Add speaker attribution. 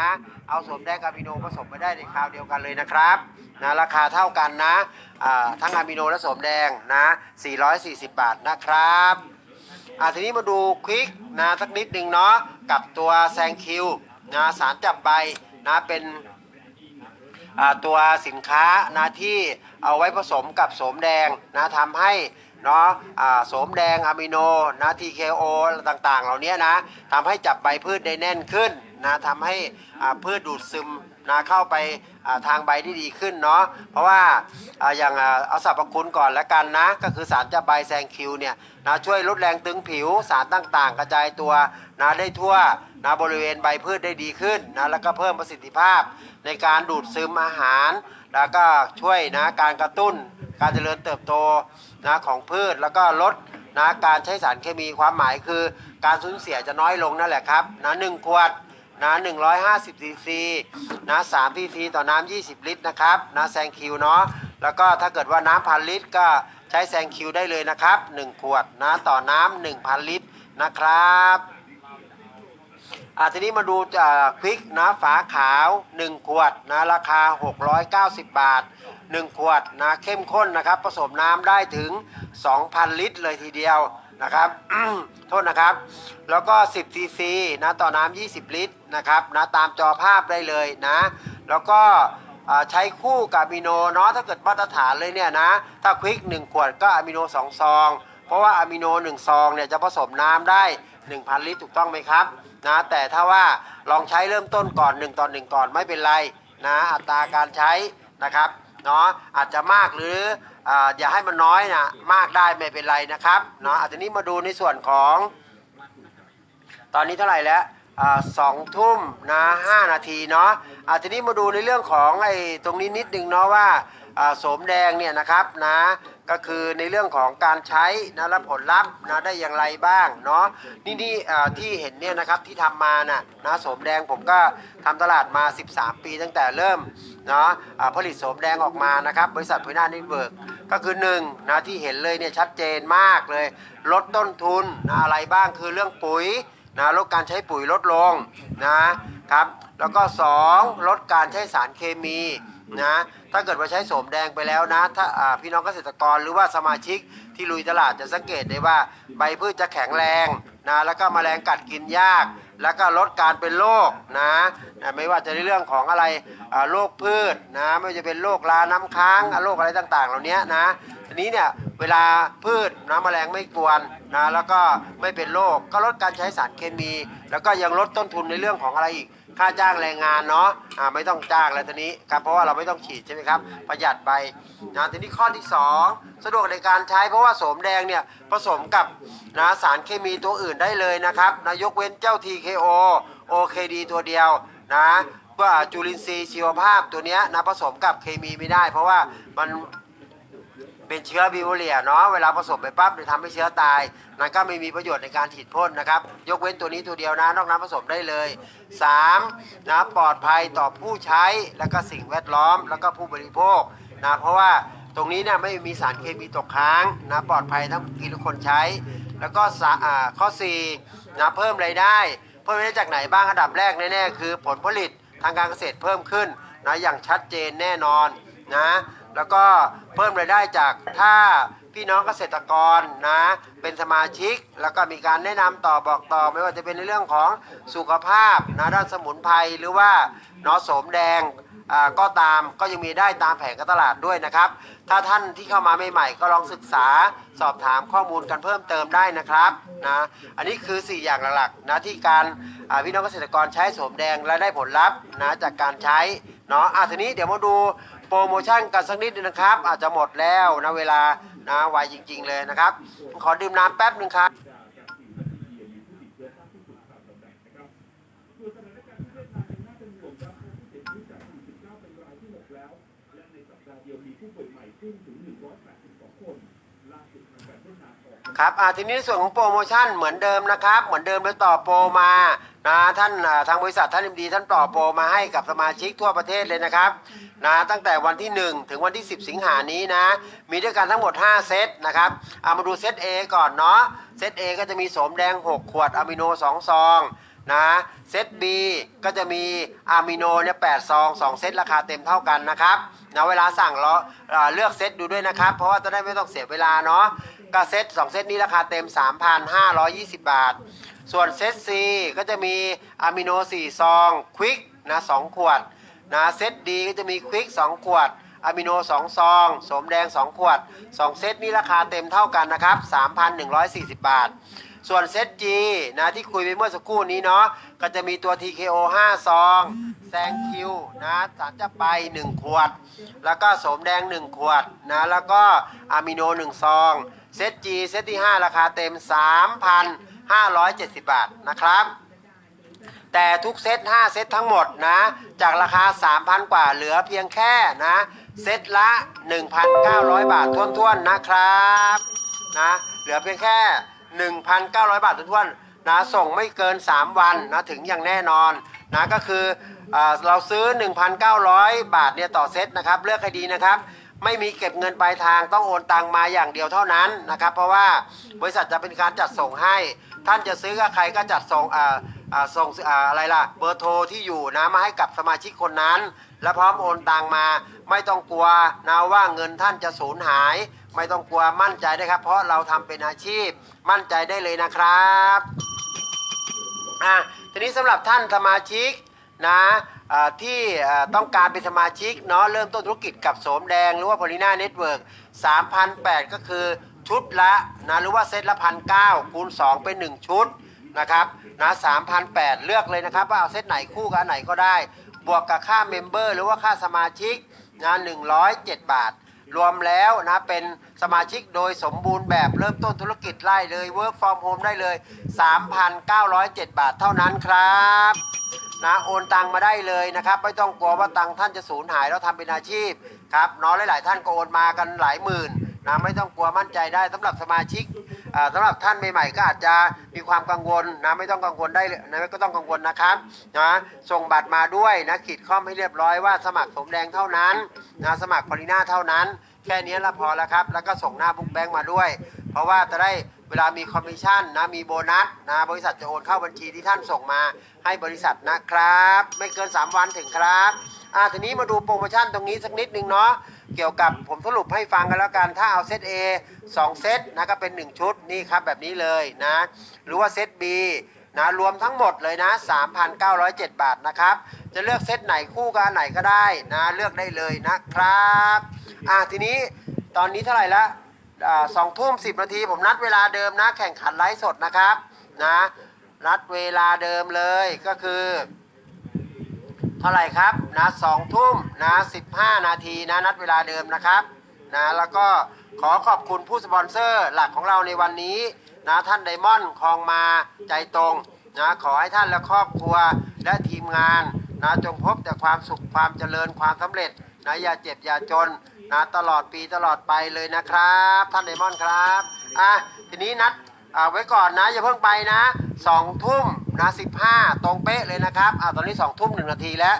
Speaker 1: นะเอาสมแดงกับอะมิโนผสมไปได้ในคราวเดียวกันเลยนะครับนะราคาเท่ากันนะทั้งอะมิโนและสมแดงนะ 440 บาทนะครับอ่าทีนี้มาดูควิกนะสักนิดหนึ่งเนาะกับตัวแซงคิวนะสารจับใบนะเป็นตัวสินค้านะที่เอาไว้ผสมกับโสมแดงนะทำให้ เนาะโสมแดงอะมิโนนะ TKO ต่างๆ เหล่านี้นะทำให้จับใบพืชได้แน่นขึ้นนะทำให้พืชดูดซึมนะเข้าไปทางใบได้ดีขึ้นเนาะเพราะว่าอย่างอ่าเอาสรรพคุณก่อนและกันนะ ก็คือสารจับใบแซงคิวเนี่ยนะช่วยลดแรงตึงผิวสารต่างๆ กระจายตัวนะได้ทั่วนะบริเวณใบพืชได้ดีขึ้นนะแล้วก็เพิ่มประสิทธิภาพในการดูดซึมอาหาร แล้วก็ช่วยนะการกระตุ้น การเจริญเติบโตนะของพืชแล้วก็ลดนะการใช้สารเคมีความหมายคือการสูญเสียจะน้อยลงนั่นแหละครับนะหนึ่งขวดนะ150ซีซีนะ3ซีซีต่อน้ำ20 ลิตรนะครับนะแซงคิวเนาะแล้วก็ถ้าเกิดว่าน้ำพันลิตรก็ใช้แซงคิวได้เลยนะครับ 1 ขวดนะต่อน้ำ1,000 ลิตรนะครับ อ่าทีนี้มาดูจากพริกนะฝาขาว 1 ขวดนะราคา 690 บาท 1 ขวดนะเข้มข้นนะครับผสมน้ำได้ถึง 2,000 ลิตรเลยทีเดียวนะครับโทษนะครับ แล้วก็ 10ซีซีนะต่อน้ำ20 ลิตรนะครับนะตามจอภาพได้เลยนะ แล้วก็ใช้คู่กับอะมิโนเนาะถ้าเกิดมาตรฐานเลยเนี่ยนะถ้าควิก1ขวดก็อะมิโน2ซอง เพราะว่าอะมิโน1ซองเนี่ยจะผสมน้ำได้ 1,000 ลิตรถูกต้องไหมครับนะแต่ถ้าว่าลองใช้เริ่มต้นก่อน 1ต่อ1ก่อนไม่เป็นไรนะอัตราการใช้นะครับเนาะอาจจะมากหรืออย่าให้มันน้อยนะมากได้ไม่เป็นไรนะครับเนาะอาจจะนี้มาดูในส่วนของ ตอนนี้เท่าไหร่แล้วสองทุ่มนะห้านาทีเนาะอาทีนี้มาดูในเรื่องของไอ้ตรงนี้นิดนึงเนาะว่า โสมแดงเนี่ยนะครับนะก็คือในเรื่องของการใช้นะและผลลัพธ์นะได้อย่างไรบ้างเนาะนี่นี่อ่าที่เห็นเนี่ยนะครับที่ทำมาน่ะนะโสมแดงผมก็ทำตลาดมา 13 ปีตั้งแต่เริ่มเนาะอ่าผลิตโสมแดงออกมานะครับบริษัทพุยนานิเวิร์กก็คือหนึ่งนะที่เห็นเลยเนี่ยชัดเจนมากเลย ลดต้นทุนนะอะไรบ้างคือเรื่องปุ๋ยนะลดการใช้ปุ๋ยลดลงนะครับแล้วก็ 2 ลดการใช้สารเคมีนะ ถ้าเกิดว่าใช้โสมแดงไปแล้วนะ ถ้าพี่น้องเกษตรกรหรือว่าสมาชิกที่ลุยตลาดจะสังเกตได้ว่าใบพืชจะแข็งแรงนะแล้วก็แมลงกัดกินยาก แล้วก็ลดการเป็นโรคนะนะไม่ว่าจะในเรื่องของอะไรโรคพืชนะไม่ว่าจะเป็นโรคราน้ำค้างโรคอะไรต่างๆ เหล่านี้นะทีนี้เนี่ยเวลาพืชนะแมลงไม่กวนนะแล้วก็ไม่เป็นโรคก็ลดการใช้สารเคมี แล้วก็ยังลดต้นทุนในเรื่องของอะไรอีก ค่าจ้างแรงงานเนาะอ่าไม่ต้องจ้างแล้วทีนี้ครับเพราะว่าเราไม่ต้องฉีดใช่ไหมครับ ประหยัดไปนะทีนี้ข้อที่ 2 สะดวกในการใช้เพราะว่าโสมแดงเนี่ยผสมกับนะสารเคมีตัวอื่นได้เลยนะครับนะยกเว้นเจ้า TKO OKD ตัวเดียวนะเพื่อจุลินทรีย์ชีวภาพตัวเนี้ยนะผสมกับเคมีไม่ได้ เพราะว่ามัน เป็นเชื้อบิวเรียเนาะเวลาผสมไปปั๊บเนี่ยทำให้เชื้อตายนั่นก็ไม่มีประโยชน์ในการฉีดพ่นนะครับ ยกเว้นตัวนี้ตัวเดียวนะนอกนั้นผสมได้เลย 3. นะปลอดภัยต่อผู้ใช้แล้วก็สิ่งแวดล้อมแล้วก็ผู้บริโภคนะเพราะว่าตรงนี้เนี่ยไม่มีสารเคมีตกค้างนะปลอดภัยทั้งกินทุกคนใช้ แล้วก็สะอ่าข้อ4นะเพิ่มรายได้เพิ่มรายได้จากไหนบ้างอันดับแรกแน่ๆคือ ผลผลิตทางการเกษตรเพิ่มขึ้นนะอย่างชัดเจนแน่นอนนะแล้วก็เพิ่มรายได้จากถ้าพี่น้องเกษตรกรนะเป็นสมาชิกแล้วก็มีการแนะนำต่อบอกต่อไม่ว่าจะเป็นในเรื่องของสุขภาพนะด้านสมุนไพรหรือว่าเนาะโสมแดงอ่าก็ตามก็ยังมีได้ตามแผงการตลาดด้วยนะครับ ถ้าท่านที่เข้ามาใหม่ๆก็ลองศึกษาสอบถามข้อมูลกันเพิ่มเติมได้นะครับนะอันนี้คือ 4 อย่างหลักๆนะที่การอ่าพี่น้องเกษตรกรใช้โสมแดงและได้ผลลัพธ์นะจากการใช้เนาะอะทีนี้เดี๋ยวมาดู โปรโมชั่นกันสักนิดนึงนะครับ อาจจะหมดแล้วนะเวลานะไวจริง ๆ เลยนะครับ ขอดื่มน้ำแป๊บหนึ่งครับครับ อ่า ทีนี้ส่วนของโปรโมชั่นเหมือนเดิมนะครับ เหมือนเดิมเลยต่อโปรมา นะท่านอ่าทางบริษัทท่านอิมดีท่านต่อโปรมาให้กับสมาชิกทั่วประเทศเลยนะครับนะตั้งแต่วันที่ 1 ถึงวันที่ 10 สิงหานี้นะ มีด้วยกันทั้งหมด 5 เซตนะครับเอามาดูเซต A ก่อนเนาะเซต A ก็จะมีโสมแดง 6 ขวดอะมิโน 2 ซองนะเซต B ก็จะมีอะมิโนเนี่ยแปดซองสองเซตราคาเต็มเท่ากันนะครับนะเวลาสั่งเราเอ่อเลือกเซตดูด้วยนะครับ เพราะว่าจะได้ไม่ต้องเสียเวลาเนาะ ก็เซตสองเซตนี้ราคาเต็ม 3,520 บาท ส่วนเซต C ก็จะมีอะมิโน4ซองควิกนะ2ขวดนะเซต D ก็จะมีควิก2 ขวดอะมิโน2ซองสมแดง 2 ขวด 2 เซตนี้ราคาเต็มเท่ากันนะครับ 3,140 บาท ส่วนเซต G นะที่คุยไปเมื่อสักครู่นี้เนาะก็จะมีตัว TKO 5ซองแซงคิวนะสารจะไป 1 ขวด แล้วก็สมแดง 1 ขวดนะแล้วก็อะมิโน 1 ซอง เซต G เซตที่ 5 ราคาเต็ม 3,570 บาทนะครับ แต่ทุกเซต 5 เซตทั้งหมดนะ จากราคา 3,000 กว่าเหลือเพียงแค่นะ เซตละ 1,900 บาทท้วนๆนะครับนะเหลือเพียงแค่ 1,900 บาทท้วนๆนะส่งไม่เกิน 3 วันนะถึงอย่างแน่นอนนะก็คืออเราซื้อ 1,900 บาทเนี่ยต่อเซตนะครับ เลือกให้ดีนะครับ ไม่มีเก็บเงินปลายทางต้องโอนตังมาอย่างเดียวเท่านั้นนะครับ เพราะว่าบริษัทจะเป็นการจัดส่งให้ ท่านจะซื้อกับใครก็จัดส่งอ่าอ่าส่งอ่าอะไรล่ะเบอร์โทรที่อยู่นะมาให้กับสมาชิกคนนั้น และพร้อมโอนตังมา ไม่ต้องกลัวนะว่าเงินท่านจะสูญหาย ไม่ต้องกลัวมั่นใจได้ครับ เพราะเราทำเป็นอาชีพมั่นใจได้เลยนะครับอะทีนี้สำหรับท่านสมาชิกนะ อ่าที่อ่าต้องการเป็นสมาชิกเนาะเริ่มต้นธุรกิจกับโสมแดงหรือว่าพลิน่าเน็ตเวิร์ก3,008 ก็คือชุดละนะหรือว่าเซตละพันเคูณ 2 เป็น 1 ชุดนะครับนะ3,008 เลือกเลยนะครับ ว่าเอาเซตไหนคู่กับอันไหนก็ได้ บวกกับค่าเมมเบอร์หรือว่าค่าสมาชิกนะ107 บาท รวมแล้วนะเป็นสมาชิกโดยสมบูรณ์แบบเริ่มต้นธุรกิจไล่เลย Work from home ได้เลย 3,907 บาทเท่านั้นครับ นะโอนตังมาได้เลยนะครับ ไม่ต้องกลัวว่าตังท่านจะสูญหายแล้วทำเป็นอาชีพครับน้องหลาย ๆ ท่านก็โอนมากันหลายหมื่นนะไม่ต้องกลัวมั่นใจได้สำหรับสมาชิกอ่าสำหรับท่านใหม่ ๆ ก็อาจจะมีความกังวลนะไม่ต้องกังวลได้เลยนะไม่ก็ต้องกังวลนะครับนะส่งบัตรมาด้วยนะขีดข้อมให้เรียบร้อยว่าสมัครสมแดงเท่านั้นนะสมัครพลิน่าเท่านั้น แค่นี้ละพอแล้วครับ แล้วก็ส่งหน้าบุ๊กแบงค์มาด้วย เพราะว่าจะได้ เวลามีคอมมิชชั่นนะมีโบนัสนะบริษัทจะโอนเข้าบัญชีที่ท่านส่งมาให้บริษัทนะครับ ไม่เกิน 3 วันถึงครับอ่าทีนี้มาดูโปรโมชั่นตรงนี้สักนิดนึงเนาะเกี่ยวกับผมสรุปให้ฟังกันแล้วกันถ้าเอาเซต A 2 เซตนะก็เป็น 1 ชุดนี่ครับแบบนี้เลยนะหรือว่าเซต B นะรวมทั้งหมดเลยนะ 3,907 บาทนะครับ จะเลือกเซตไหนคู่กันไหนก็ได้นะเลือกได้เลยนะครับ อ่าทีนี้ตอนนี้เท่าไหร่ละ สองทุ่มสินาทีผมนัดเวลาเดิมนะ แข่งขันไลฟ์สดนะครับนะนัดเวลาเดิมเลยก็คือ เท่าไหร่ครับนะสองทุ่มนะสิบห้านาทีนะนัดเวลาเดิมนะครับนะแล้วก็ขอขอบคุณผู้สปอนเซอร์หลักของเราในวันนี้นะท่านไดมอนด์คองมาใจตรงนะขอให้ท่านและครอบครัวและทีมงานนะจงพบแต่ความสุขความเจริญความสำเร็จนะอย่าเจ็บอย่าจน นะตลอดปีตลอดไปเลยนะครับ ท่านไดมอนด์ครับอะทีนี้นัดอ่าไว้ก่อนนะอย่าเพิ่งไปนะสองทุ่มนะสิบห้าตรงเป๊ะเลยนะครับอ่าตอนนี้สองทุ่มหนึ่งนาทีแล้ว